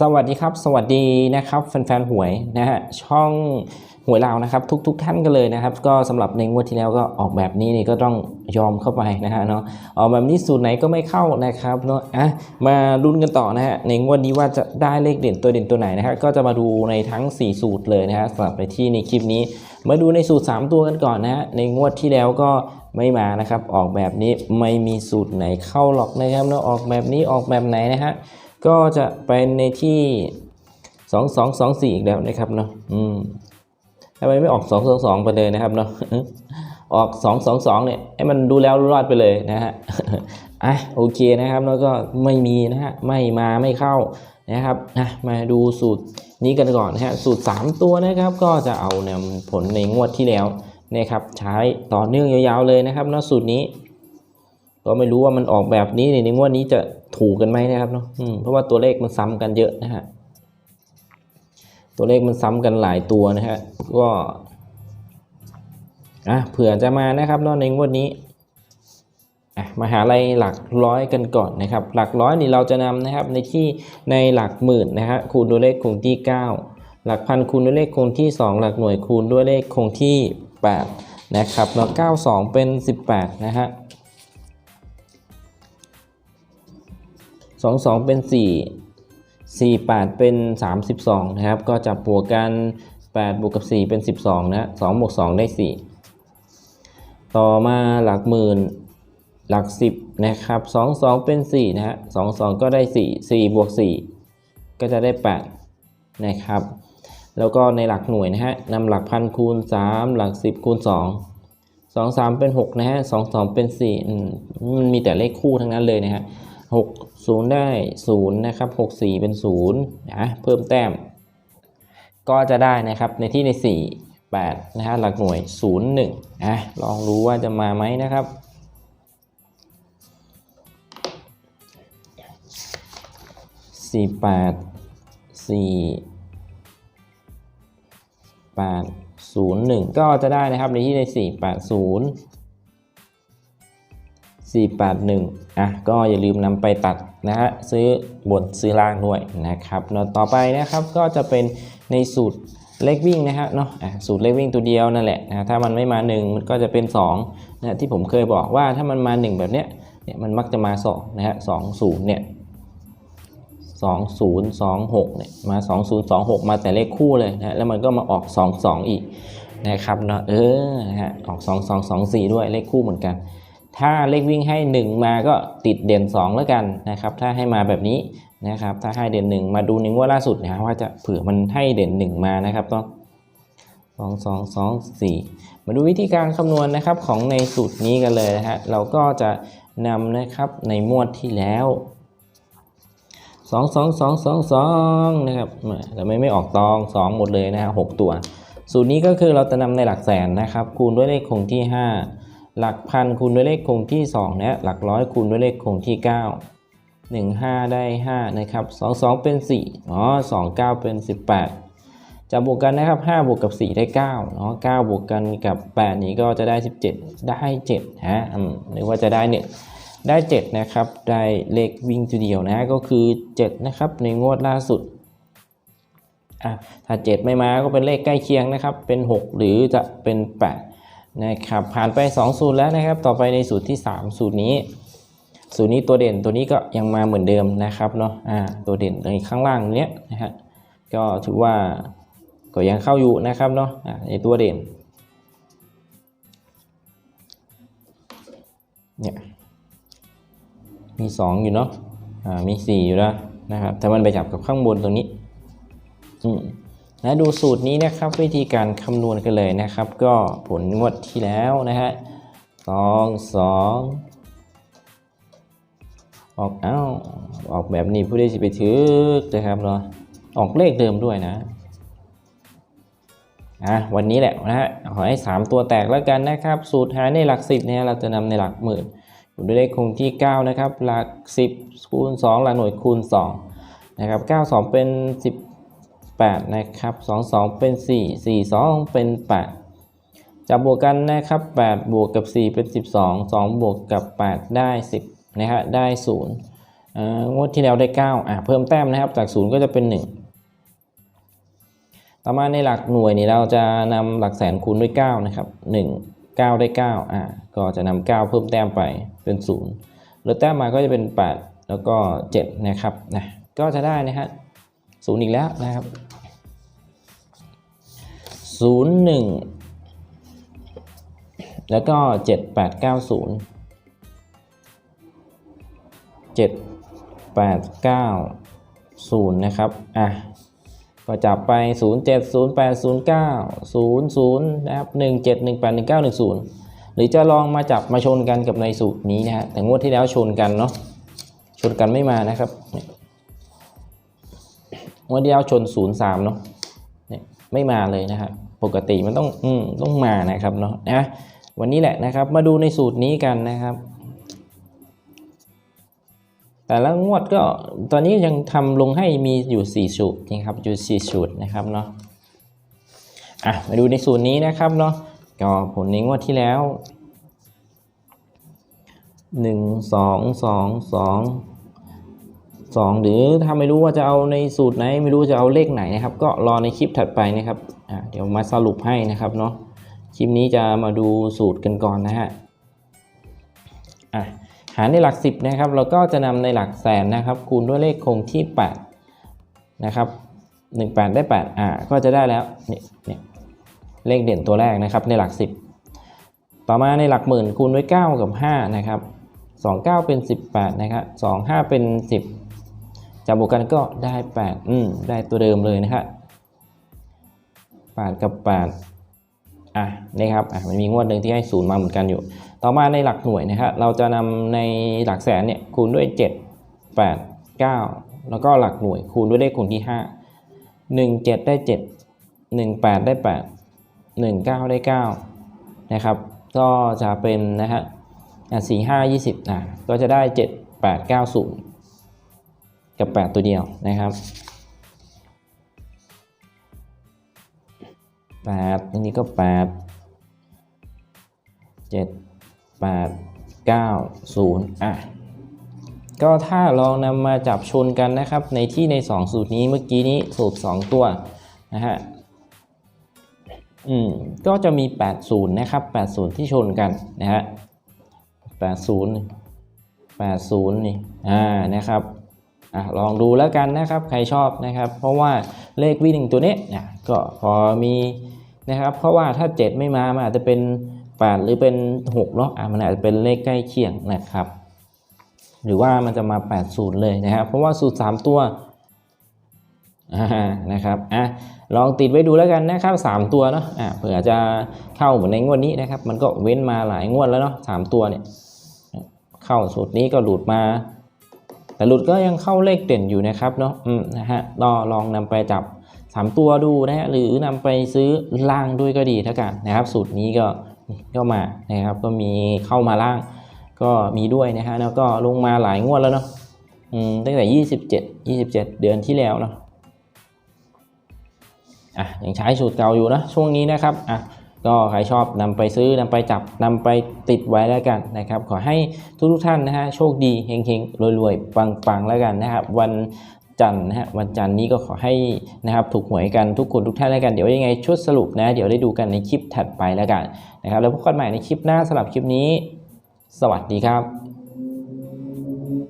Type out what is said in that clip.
สวัสดีครับ สวัสดีนะครับแฟนๆหวยนะฮะช่อง หวยลาวนะครับ ทุกๆทท่านกันเลยนะครับ ก็สำหรับในงวดที่แล้วก็ออกแบบนี้นี่ก็ต้องยอมเข้าไปนะฮะเนาะออกแบบนี้สูตรไหนก็ไม่เข้านะครับเนาะอะมาลุ้นกันต่อนะฮะในงวดนี้ว่าจะได้เลขเด่นตัวเด่นตัวไหนนะฮะก็จะมาดูในทั้ง 4 สูตรเลยนะฮะสำหรับในที่ในคลิปนี้ มาดูในสูตร 3 ตัวกันก่อนนะฮะในงวดที่แล้วก็ไม่มานะครับ ออกแบบนี้ไม่มีสูตรไหนเข้าหรอกนะครับเนาะออกแบบนี้ออกแบบไหนนะฮะก็จะเป็นในที่ 2 2 2 4 อีกแล้วนะครับเนาะอืมำไมไม่ออก2 2 2ไปเลยนะครับเนาะออก2 2 2เนี่ยให้มันดูแล้วรอดไปเลยนะฮะอะโอเคนะครับแล้วก็ไม่มีนะฮะไม่มาไม่เข้านะครับนะมาดูสูตรนี้กันก่อนนะฮะสูตร 3 ตัวนะครับ ก็จะเอานำผลในงวดที่แล้วนะครับ ใช้ต่อเนื่องยาวๆเลยนะครับเนาะสูตรนี้ ก็ไม่รู้ว่ามันออกแบบนี้ในงวดนี้จะถูกกันไหมนะครับเนาะเพราะว่าตัวเลขมันซ้ำกันเยอะนะฮะ ตัวเลขมันซ้ำกันหลายตัวนะฮะก็อะเผื่อจะมานะครับนาะในงวดนี้อะมาหาอะไรหลักร้อยกันก่อนนะครับ หลักร้อยนี่เราจะนำนะครับในที่ในหลักหมื่นนะฮะคูณด้วยเลขคงที่ 9 หลักพันคูณด้วยเลขคงที่ 2 หลักหน่วยคูณด้วยเลขคงที่ 8 นะครับแล้ว92 เป็น 18 นะฮะสองสองเป็นสี่ สี่แปดเป็นสามสิบสองนะครับ ก็จับบวกกันแปดบวกกับสี่เป็นสิบสองนะสองบวกสองได้สี่ต่อมาหลักหมื่นหลักสิบนะครับสองสองเป็นสี่นะฮะสองสองก็ได้สี่สี่บวกสี่ก็จะได้แปดนะครับ แล้วก็ในหลักหน่วยนะฮะนำหลักพันคูณสามหลักสิบคูณสองสองสามเป็นหกนะฮะสองสองเป็นสี่มมันมีแต่เลขคู่ทั้งนั้นเลยนะฮะ6 0 ได้0นะครับ6 4 เป็น0นะเพิ่มแต้ม ก็จะได้นะครับในที่ใน 4 8นะฮะหลักหน่วย 0 1นะลองรู้ว่าจะมาไหมนะครับ4 8 4 8 0 1ก็จะได้นะครับในที่ใน4 8 0 481อะก็อย่าลืมนำไปตัดนะฮะซื้อบนซื้อล่างด้วยนะครับเนาะต่อไปนะครับก็จะเป็นในสูตรเลขวิ่งนะฮะเนาะสูตรเลขวิ่งตัวเดียวนั่นแหละนะถ้ามันไม่มา 1 มันก็จะเป็น2นะที่ผมเคยบอกว่าถ้ามันมา 1 แบบเนี้ยเนี่ยมันมักจะมา2นะฮะ2 0เนี่ย2026เนี่ยมา 2026 มาแต่เลขคู่เลยนะแล้วมันก็มาออก 22 อีกนะครับเนาะเออนะฮะออก 2224 ด้วยเลขคู่เหมือนกัน ถ้าเลขวิ่งให้ 1 มาก็ติดเด่น 2 แล้วกันนะครับ ถ้าให้มาแบบนี้นะครับ ถ้าให้เด่น 1 มาดูหนึ่งว่าล่าสุดนะครับว่าจะเผื่อมันให้เด่น 1 มานะครับต้องสองสองสองสี่มาดูวิธีการคำนวณนะครับของในสูตรนี้กันเลยนะฮะเราก็จะนำนะครับในมวดที่แล้วสองสองสองสองสองนะครับแต่ไม่ไม่ออกตองสองหมดเลยนะฮะหกตัว สูตรนี้ก็คือเราจะนำในหลักแสนนะครับ คูณด้วยเลขคงที่5 หลักพันคูณด้วยเลขคงที่2นะหลักร้อยคูณด้วยเลขคงที่ 9 1 5 ได้ 5 นะครับ 2 2 เป็น 4อ๋อ2 9 เป็น 18 จะบวกกันนะครับ 5 บวกกับ 4 ได้ 9เนาะ9บวกกันกับ 8 นี้ก็จะได้ 17 ได้7ฮะอืมหรือว่าจะได้เนี่ยได้ 7 นะครับ ได้เลขวิ่งตัวเดียวนะ ก็คือ 7 นะครับ ในงวดล่าสุดอะถ้า 7 ไม่มาก็เป็นเลขใกล้เคียงนะครับ เป็น 6 หรือจะเป็น 8 นะครับผ่านไป 2 สูตรแล้วนะครับ ต่อไปในสูตรที่ 3 สูตรนี้ สูตรนี้ตัวเด่นตัวนี้ก็ยังมาเหมือนเดิมนะครับเนาะอ่าตัวเด่นในข้างล่างเนี้ยนะฮะก็ถือว่าก็ยังเข้าอยู่นะครับเนาะอ่าในตัวเด่นเนี่ยมี 2 อยู่เนาะอ่ามี 4 อยู่แล้วนะครับแต่มันไปจับกับข้างบนตรงนี้อืม นะดูสูตรนี้นะครับวิธีการคำนวณกันเลยนะครับ ก็ผลงวดที่แล้วนะฮะสองสองออกเอ้าออกแบบนี้ผู้ได้สิไปถือนะครับเนาะออกเลขเดิมด้วยนะอะวันนี้แหละนะฮะขอให้ 3 ตัวแตกแล้วกันนะครับ สูตรหาในหลักสิบเนี่ยเราจะนำในหลักหมื่นคูณด้วยเลขคงที่ 9 นะครับ หลัก 10 คูณ 2 หลักหน่วยคูณ2นะครับ 9 2 เป็น 8 นะครับ 2 2 เป็น 4 4 2 เป็น 8 จับบวกกันนะครับ 8 บวกกับ 4 เป็น 12 2 บวกกับ 8 ได้ 10 นะฮะได้ 0 งวดที่แล้วได้ 9 อะ เพิ่มแต้มนะครับ จาก 0 ก็จะเป็น 1 ต่อมาในหลักหน่วยนี่เราจะนำหลักแสนคูณด้วย 9 นะครับ 1 9 ได้ 9 อะ ก็จะนำ9เพิ่มแต้มไปเป็น 0 แล้วแต้มมาก็จะเป็น 8 แล้วก็ 7 นะครับ นะ ก็จะได้นะฮะ ศูนย์อีกแล้วนะครับศูนย์หนึ่งแล้วก็เจ็ดแปดเก้าศูนย์เจ็ดแปดเก้าศูนย์นะครับ อะ ก็จับไปศูนย์เจ็ดศูนย์แปดศูนย์เก้าศูนย์ศูนย์นะครับหนึ่งเจ็ดหนึ่งแปดหนึ่งเก้าหนึ่งศูนย์หรือจะลองมาจับมาชนกันกับในสูตรนี้นะฮะแต่งวดที่แล้วชนกันเนาะชนกันไม่มานะครับ งวดที่แล้วชน 0 3 เนาะเนี่ยไม่มาเลยนะครับ ปกติมันต้องอืมต้องมานะครับเนาะนะวันนี้แหละนะครับ มาดูในสูตรนี้กันนะครับ แต่ละงวดก็ตอนนี้ยังทำลงให้มีอยู่ 4 สูตรนะครับอยู่4สูตรนะครับเนาะอะมาดูในสูตรนี้นะครับเนาะก็ผลในงวดที่แล้ว 1 2 2 2 2 หรือถ้าไม่รู้ว่าจะเอาในสูตรไหน ไม่รู้จะเอาเลขไหนนะครับ ก็รอในคลิปถัดไปนะครับเดี๋ยวมาสรุปให้นะครับเนาะคลิปนี้จะมาดูสูตรกันก่อนนะฮะอะหารในหลัก 10นะครับเราก็จะนำในหลักแสนนะครับ คูณด้วยเลขคงที่ 8 นะครับ 18 ได้ 8 อ่าก็จะได้แล้วนี่นี่เลขเด่นตัวแรกนะครับในหลัก 10 ต่อมาในหลักหมื่นคูณด้วย 9 กับ 5 นะครับ 29 เป็น 18 นะครับ 25 เป็น 10 จับบวกกันก็ได้ 8 อืมได้ตัวเดิมเลยนะครับ8กับ 8 อะนี่ครับอะมันมีงวดหนึ่งที่ให้ศูนย์มาเหมือนกันอยู่ ต่อมาในหลักหน่วยนะครับเราจะนำในหลักแสนเนี่ยคูณด้วย 7 8 9 แล้วก็หลักหน่วยคูณด้วยเลขคงที่ 5 1 7 ได้ 7 1 8 ได้ 8 1 9 ได้ 9 นะครับ ก็จะเป็นนะฮะสี่ห้ายี่สิบอะก็จะได้ 7 8 9 0 กับ 8 ตัวเดียวนะครับ8อันนี้ก็ 8 7 8 9 0อะก็ถ้าลองนำมาจับชนกันนะครับ ในที่ใน 2 สูตรนี้เมื่อกี้นี้สูตร 2 ตัวนะฮะอืมก็จะมี 80 นะครับ 80 ที่ชนกันนะฮะ80 80 นี่อ่านะครับ อลองดูแล้วกันนะครับใครชอบนะครับ เพราะว่าเลขวิ่งตัวนี้เนี่ยก็พอมีนะครับ เพราะว่าถ้า 7 ไม่มามันอาจจะเป็น 8 หรือเป็น 6 เนาะอะมันอาจจะเป็นเลขใกล้เคียงนะครับ หรือว่ามันจะมา 80 เลยนะครับเพราะว่าสูตร 3 ตัวนะครับอะลองติดไว้ดูแล้วกันนะครับ 3 ตัวเนาะอะเผื่อจะเข้าเหมือนในงวดนี้นะครับ มันก็เว้นมาหลายงวดแล้วเนาะ3ตัวเนี่ยเข้าสูตรนี้ก็หลุดมา แต่หลุดก็ยังเข้าเลขเด่นอยู่นะครับเนาะนะฮะลอลองนำไปจับ 3 ตัวดูนะฮะหรือนำไปซื้อล่างด้วยก็ดีเท่ากันนะครับสูตรนี้ก็ก็มานะครับก็มีเข้ามาล่างก็มีด้วยนะฮะแล้วก็ลงมาหลายงวดแล้วเนาะตั้งแต่ 27 27 เดือนที่แล้วเนาะอะยังใช้สูตรเก่าอยู่นะช่วงนี้นะครับอะ ก็ใครชอบนำไปซื้อนำไปจับนำไปติดไว้แล้วกันนะครับ ขอให้ทุกทุกท่านนะฮะโชคดีเฮงๆรวยๆปังๆแล้วกันนะครับวันจันทร์นะฮะวันจันทร์นี้ก็ขอให้นะครับถูกหวยกันทุกคนทุกท่านแล้วกันเดี๋ยวยังไงชุดสรุปนะ เดี๋ยวได้ดูกันในคลิปถัดไปแล้วกันนะครับแล้วพบกันใหม่ในคลิปหน้าสำหรับคลิปนี้ สวัสดีครับ